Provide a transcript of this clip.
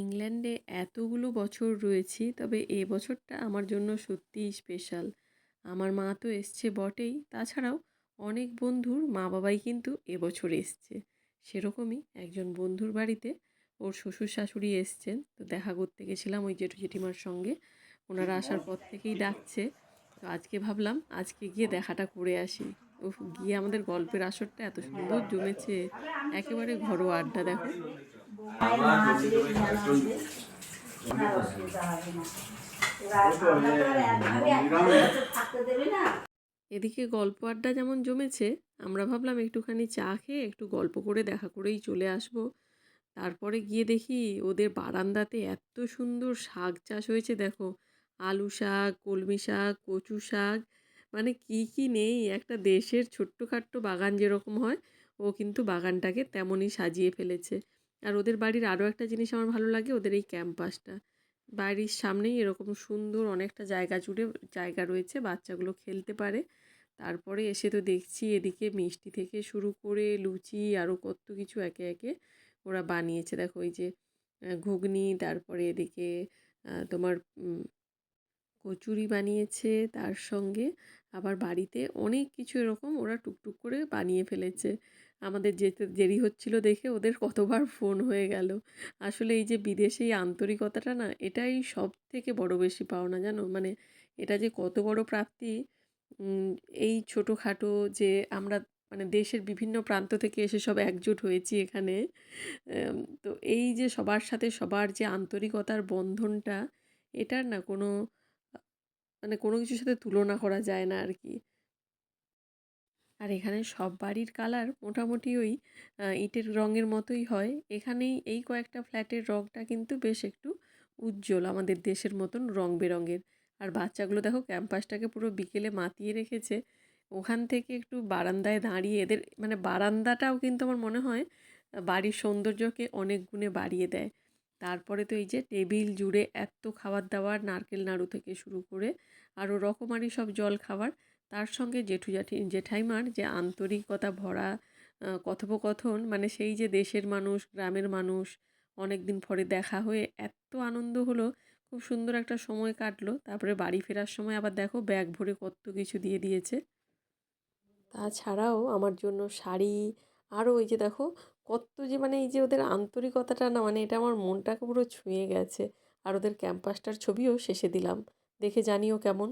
ইংল্যান্ডে এতগুলো বছর রয়েছি, তবে এ বছরটা আমার জন্য সত্যিই স্পেশাল আমার মা তো এসছে বটেই, তাছাড়াও অনেক বন্ধুর মা বাবাই কিন্তু এবছর এসছে। সেরকমই একজন বন্ধুর বাড়িতে ওর শ্বশুর শাশুড়ি এসছেন, তো দেখা করতে গেছিলাম ওই জেঠু জেঠিমার সঙ্গে। ওনারা আসার পর থেকেই ডাকছে, তো আজকে ভাবলাম আজকে গিয়ে দেখাটা করে আসি। ও গিয়ে আমাদের গল্পের আসরটা এত সুন্দর জমেছে, একেবারে ঘরোয়া আড্ডা দেখো। এদিকে গল্প আড্ডা যেমন জমেছে, আমরা ভাবলাম একটুখানি চা খেয়ে একটু গল্প করে দেখা করেই চলে আসব। তারপরে গিয়ে দেখি ওদের বারান্দাতে এত সুন্দর শাক চাষ হয়েছে, দেখো। আলু শাক, কলমি শাক, কচু শাক মানে কি কি নেই, একটা দেশের ছোট্টখাট্টো বাগান যেরকম হয়, ও কিন্তু বাগানটাকে তেমনই সাজিয়ে ফেলেছে। আর ওদের বাড়ির আরও একটা জিনিস আমার ভালো লাগে ওদের এই ক্যাম্পাসটা। বাড়ির সামনেই এরকম সুন্দর অনেকটা জায়গা জুড়ে জায়গা রয়েছে, বাচ্চাগুলো খেলতে পারে। তারপরে এসে তো দেখছি এদিকে মিষ্টি থেকে শুরু করে লুচি আরও কত কিছু একে একে ওরা বানিয়েছে। দেখো ওই যে ঘুগনি, তারপরে এদিকে তোমার কচুরি বানিয়েছে তার সঙ্গে। আবার বাড়িতে অনেক কিছু এরকম ওরা টুকটুক করে বানিয়ে ফেলেছে। আমাদের যেতে দেরি হচ্ছিল দেখে ওদের কতবার ফোন হয়ে গেল। আসলে এই যে বিদেশে এই আন্তরিকতাটা না, এটাই সব থেকে বড় বেশি পাওনা জানো? মানে এটা যে কত বড় প্রাপ্তি এই ছোটোখাটো যে আমরা মানে দেশের বিভিন্ন প্রান্ত থেকে এসে সব একজোট হয়েছি এখানে তো এই যে সবার সাথে সবার যে আন্তরিকতার বন্ধনটা, এটার না কোনো মানে কোনো কিছুর সাথে তুলনা করা যায় না আর কি। আর এখানে সব বাড়ির কালার মোটামুটি ওই ইটের রঙের মতোই হয়। এখানেই এই কয়েকটা ফ্ল্যাটের রঙটা কিন্তু বেশ একটু উজ্জ্বল, আমাদের দেশের মতন রং বেরঙের আর বাচ্চাগুলো দেখো ক্যাম্পাসটাকে পুরো বিকেলে মাতিয়ে রেখেছে। ওখান থেকে একটু বারান্দায় দাঁড়িয়ে এদের মানে বারান্দাটাও কিন্তু আমার মনে হয় বাড়ির সৌন্দর্যকে অনেক গুণে বাড়িয়ে দেয়। তারপরে তো এই যে টেবিল জুড়ে এত খাবার দাবার, নারকেল নাড়ু থেকে শুরু করে আরও রকমারি সব জল খাবার তার সঙ্গে জেঠু জাঠি জেঠাইমার যে আন্তরিকতা ভরা কথোপকথন মানে সেই যে দেশের মানুষ, গ্রামের মানুষ অনেক দিন পরে দেখা হয়ে এত আনন্দ হলো, খুব সুন্দর একটা সময় কাটলো। তারপরে বাড়ি ফেরার সময় আবার দেখো ব্যাগ ভরে কত কিছু দিয়ে দিয়েছে। তাছাড়াও আমার জন্য শাড়ি আরও ওই যে দেখো কত যে মানে এই যে ওদের আন্তরিকতাটা না মানে এটা আমার মনটাকে পুরো ছুঁয়ে গেছে। আর ওদের ক্যাম্পাসটার ছবিও শেষে দিলাম। দেখে জানিও কেমন?